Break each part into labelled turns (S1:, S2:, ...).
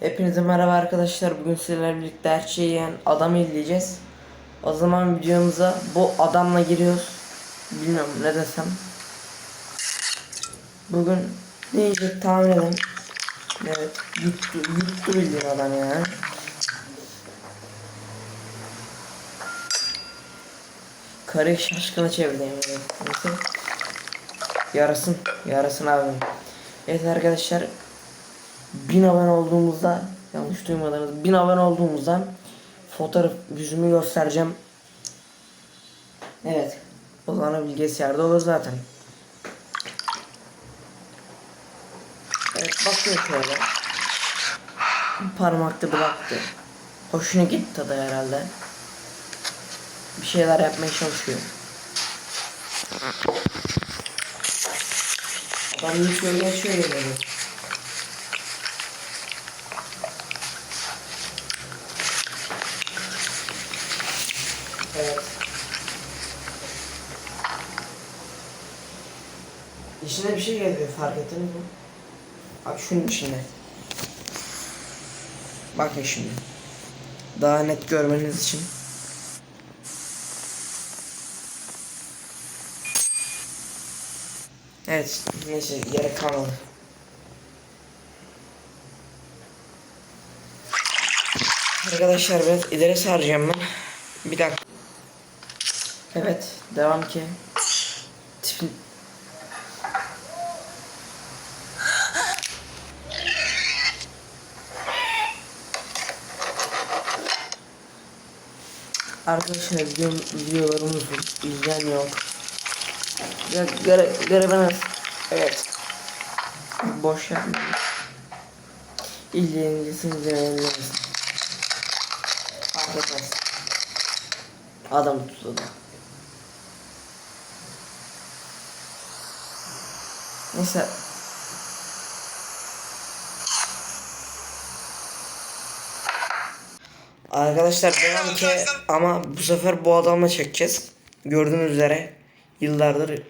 S1: Hepinize merhaba arkadaşlar. Bugün sizlerle birlikte her şeyi yiyen adamı izleyeceğiz. O zaman videomuza bu adamla giriyoruz. Bilmiyorum ne desem. Bugün ne yiyecek tahmin edin. Evet yuttu, yuttu bildiğin adam yani. Karı şaşkına çevirdi yani. Neyse. Yarasın. Yarasın abi. Evet arkadaşlar. 1000 abone olduğumuzda yanlış duymadınız 1000 abone olduğumuzda fotoğraf yüzümü göstereceğim. Evet. O zaman bilgisayarda olur zaten. Evet bakıyor şöyle. Parmaktı bıraktı. Hoşuna gitti tadı herhalde. Bir şeyler yapmaya çalışıyor. Adam geçiyor geçiyor geliyor. Evet. İçine bir şey geliyor fark ettiniz mi? Bak şunun içinde. Bakın şimdi. Daha net görmeniz için. Evet, neyse gerek kalmadı. Arkadaşlar biraz ileri saracağım ben. Bir dakika. Evet, devam ki. Tipin... Arkadaşlar video, videolarımız izleyen yok. Göre, göremez. Evet. Boş yapmayın. İlgilenince izleyebilirsiniz. Fark. Adam tutuldu. Neyse. Arkadaşlar devam ki ama bu sefer bu adamla çekeceğiz. Gördüğünüz üzere yıllardır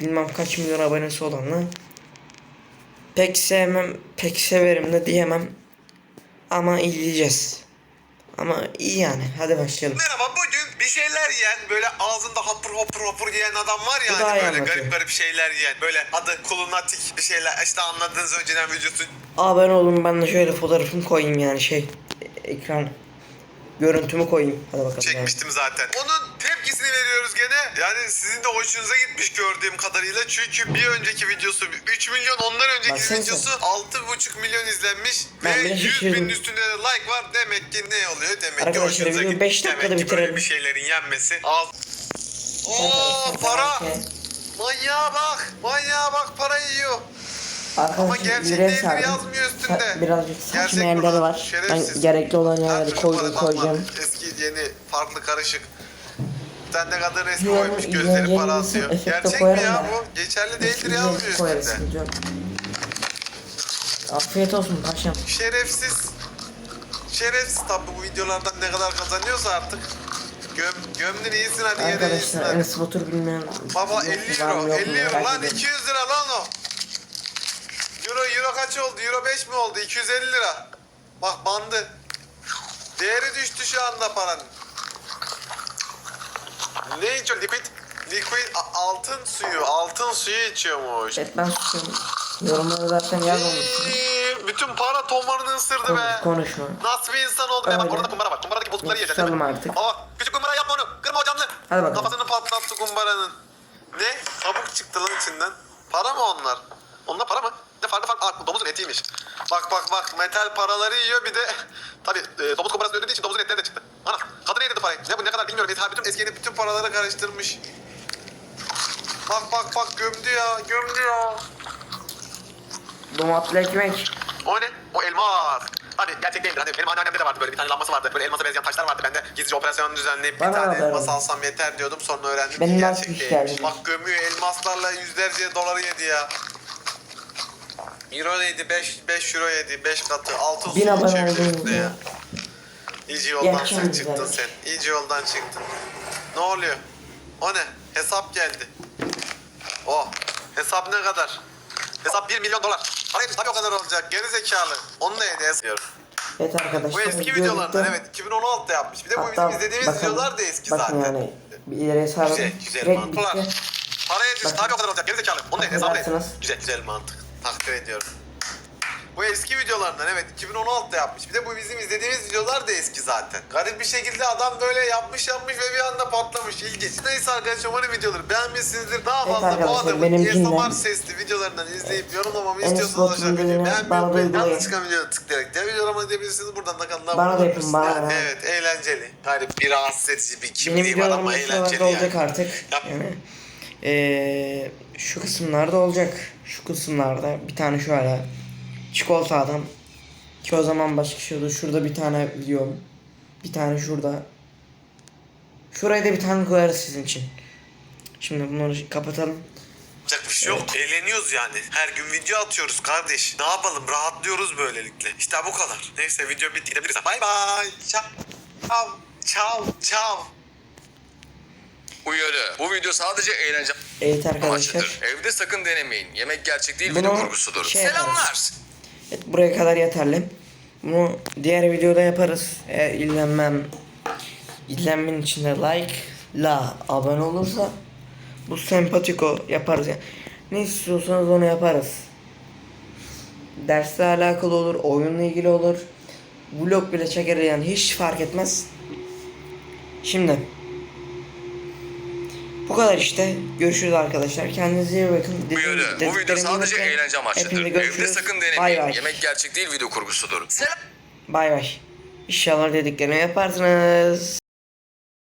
S1: bilmem kaç milyon abonesi olanla pek sevmem pek severim de diyemem ama izleyeceğiz. Ama iyi yani hadi başlayalım.
S2: Merhaba bugün bir şeyler yiyen böyle ağzında hapur hapur hapur yiyen adam var ya
S1: Bu daha
S2: hani böyle
S1: anlatıyor.
S2: garip garip şeyler yiyen böyle adı kulunatik bir şeyler işte anladığınız önceden videosu
S1: Abone olun ben de şöyle fotoğrafımı koyayım yani şey ekran görüntümü koyayım. Hadi bakalım. devam.
S2: çekmiştim zaten. Onun tepkisini veriyoruz gene. Yani sizin de hoşunuza gitmiş gördüğüm kadarıyla. Çünkü bir önceki videosu 3 milyon ondan önceki
S1: sen.
S2: videosu 6,5 milyon izlenmiş.
S1: Ben
S2: ve
S1: bile
S2: 100
S1: şaşırdım.
S2: binin üstünde de like var. Demek ki ne oluyor? Demek ki
S1: Arkadaşlar,
S2: hoşunuza
S1: videoyu
S2: gitmiş.
S1: beş dakikada
S2: Demek ki böyle bir şeylerin yenmesi. Al. Oo para.
S1: ki.
S2: Manyağa bak. Manyağa bak para yiyor. Ama
S1: Arkadaşlar
S2: gerçek
S1: yüreğe
S2: değildir yazmıyor üstünde.
S1: Birazcık saçma
S2: Gerçek
S1: yerleri var.
S2: şerefsiz.
S1: Ben gerekli olan yerleri koydum koyacağım.
S2: Eski yeni farklı karışık. De kadın resmi
S1: Diğer-
S2: koymuş
S1: diğer
S2: gözleri para
S1: yerinizi
S2: atıyor.
S1: efekte
S2: Gerçek mi
S1: koyarım
S2: ya
S1: da.
S2: bu? Geçerli değildir
S1: koyarız,
S2: üstünde.
S1: Afiyet olsun paşam.
S2: Şerefsiz. Şerefsiz tabi bu videolardan ne kadar kazanıyorsa artık. Göm, gömdün iyisin hadi yere iyisin
S1: Arkadaşlar
S2: hadi.
S1: Enes Batur bilmeyen
S2: Baba
S1: yok,
S2: 50
S1: var mı,
S2: euro,
S1: yok mu
S2: 50 euro
S1: merak
S2: lan
S1: ediyorum.
S2: 200 lira lan o. Euro, euro kaç oldu? Euro 5 mi oldu? 250 lira. Bak bandı. Değeri düştü şu anda paranın. Ne içiyor? Liquid, liquid a- altın suyu, altın suyu içiyormuş.
S1: Evet ben susuyorum. Yorumları zaten yazmamışsın.
S2: İyi, bütün para tomarını ısırdı
S1: Konuş,
S2: be.
S1: konuşma.
S2: Nasıl bir insan oldu be? Bak
S1: Öyle.
S2: orada kumbara var. Kumbaradaki bozukları yiyeceksin.
S1: Susalım artık.
S2: Aa, küçük kumbara yapma onu. Kırma o canlı.
S1: Hadi bakalım.
S2: Kafasını patlattı kumbaranın. Ne? Kabuk çıktı lan içinden. Para mı onlar? Onlar para mı? Ne farklı farklı. Aa, domuzun etiymiş. Bak bak bak metal paraları yiyor bir de tabi e, domuz kumbarasını ödediği için domuzun etleri de çıktı. Ana kadın yedirdi parayı. Ne bu ne kadar bilmiyorum. Eskiden bütün eski yeni bütün paraları karıştırmış. Bak bak bak gömdü ya gömdü ya.
S1: Domatlı ekmek.
S2: O ne? O elmas. Hadi gerçek değildir. Hadi benim anneannemde de vardı böyle bir tane lambası vardı. Böyle elmasa benzeyen taşlar vardı. Ben de gizlice operasyon düzenleyip bir tane elmas
S1: ver.
S2: alsam yeter diyordum. Sonra öğrendim
S1: Benim
S2: ki
S1: nasıl
S2: gerçek
S1: iş
S2: değilmiş.
S1: geldi?
S2: Bak gömüyor elmaslarla yüzlerce doları yedi ya. Euro yedi, 5, 5 euro yedi, 5 katı, altın
S1: Bin
S2: su
S1: abone
S2: de
S1: olduğunuzda.
S2: ya. İyice yoldan sen çıktın
S1: güzel.
S2: sen. İyice yoldan çıktın. Ne oluyor? O ne? Hesap geldi. O. Hesap ne kadar? Hesap 1 milyon dolar. Hayır tabii o kadar olacak. Geri zekalı. Onu da hediye sayıyorum.
S1: Evet arkadaşlar.
S2: Bu eski
S1: video
S2: videolardan evet 2016'da yapmış. Bir de bu
S1: Hatta
S2: bizim izlediğimiz
S1: bakın-
S2: videolar da eski
S1: bakın
S2: zaten.
S1: yani bir ileriye saralım.
S2: Güzel, güzel
S1: Direkt
S2: mantıklar.
S1: bitti.
S2: Tabii o kadar olacak. Geri zekalı. Onu da
S1: Bakın
S2: hesaplayın.
S1: dersiniz.
S2: Güzel, güzel mantık. Takdir ediyorum. Bu eski videolardan evet 2016'da yapmış. Bir de bu bizim izlediğimiz videolar da eski zaten. Garip bir şekilde adam böyle yapmış yapmış ve bir anda patlamış. İlginç. Neyse arkadaşlar umarım videoları beğenmişsinizdir. Daha
S1: Evet
S2: fazla bu
S1: arkadaşlar,
S2: adamın ASMR sesli videolarından izleyip yorumlamamı istiyorsanız
S1: Batur'un
S2: aşağı videoyu
S1: videolarını
S2: beğenmeyi
S1: bana
S2: unutmayın. Yalnız çıkan videoya tıklayarak diğer videolarıma diyebilirsiniz. Buradan da kanala
S1: Bana da
S2: abone
S1: yapın,
S2: olabilirsiniz.
S1: bana da.
S2: Evet eğlenceli. Garip bir rahatsız edici bir kimliği var ama
S1: videolarım şuralarda
S2: eğlenceli
S1: olacak
S2: yani.
S1: artık.
S2: Yap.
S1: Yani eee, şu kısımlarda olacak. Şu kısımlarda bir tane şöyle çikolata adam. Ki o zaman başka şey olur. Şurada bir tane videom. Bir tane şurada. Şuraya da bir tane koyarız sizin için. Şimdi bunları kapatalım.
S2: Yapacak bir şey yok. Eğleniyoruz yani. Her gün video atıyoruz kardeş. Ne yapalım? Rahatlıyoruz böylelikle. İşte bu kadar. Neyse video bitti. Gidebiliriz. Bay bay. Çav. Çav. Çav.
S3: Uyarı. Bu video sadece eğlence
S1: Evet arkadaşlar.
S3: amaçlıdır. Evde sakın denemeyin. Yemek gerçek değil,
S1: Bunu
S3: video kurgusudur.
S1: şey
S3: Selamlar.
S1: Evet buraya kadar yeterli. Bunu diğer videoda yaparız. Eğer izlenmem izlenmenin içinde like la abone olursa bu sempatiko yaparız yani. Ne istiyorsanız onu yaparız. Dersle alakalı olur, oyunla ilgili olur. Vlog bile çekeriz yani hiç fark etmez. Şimdi bu kadar işte. Görüşürüz arkadaşlar. Kendinize iyi bakın.
S3: Uyarı. Bu video sadece eğlence amaçlıdır. Evde sakın
S1: Bay
S3: denemeyin.
S1: bay.
S3: Yemek gerçek değil, video kurgusudur. Selam.
S1: Bay bay. İnşallah dediklerimi yaparsınız.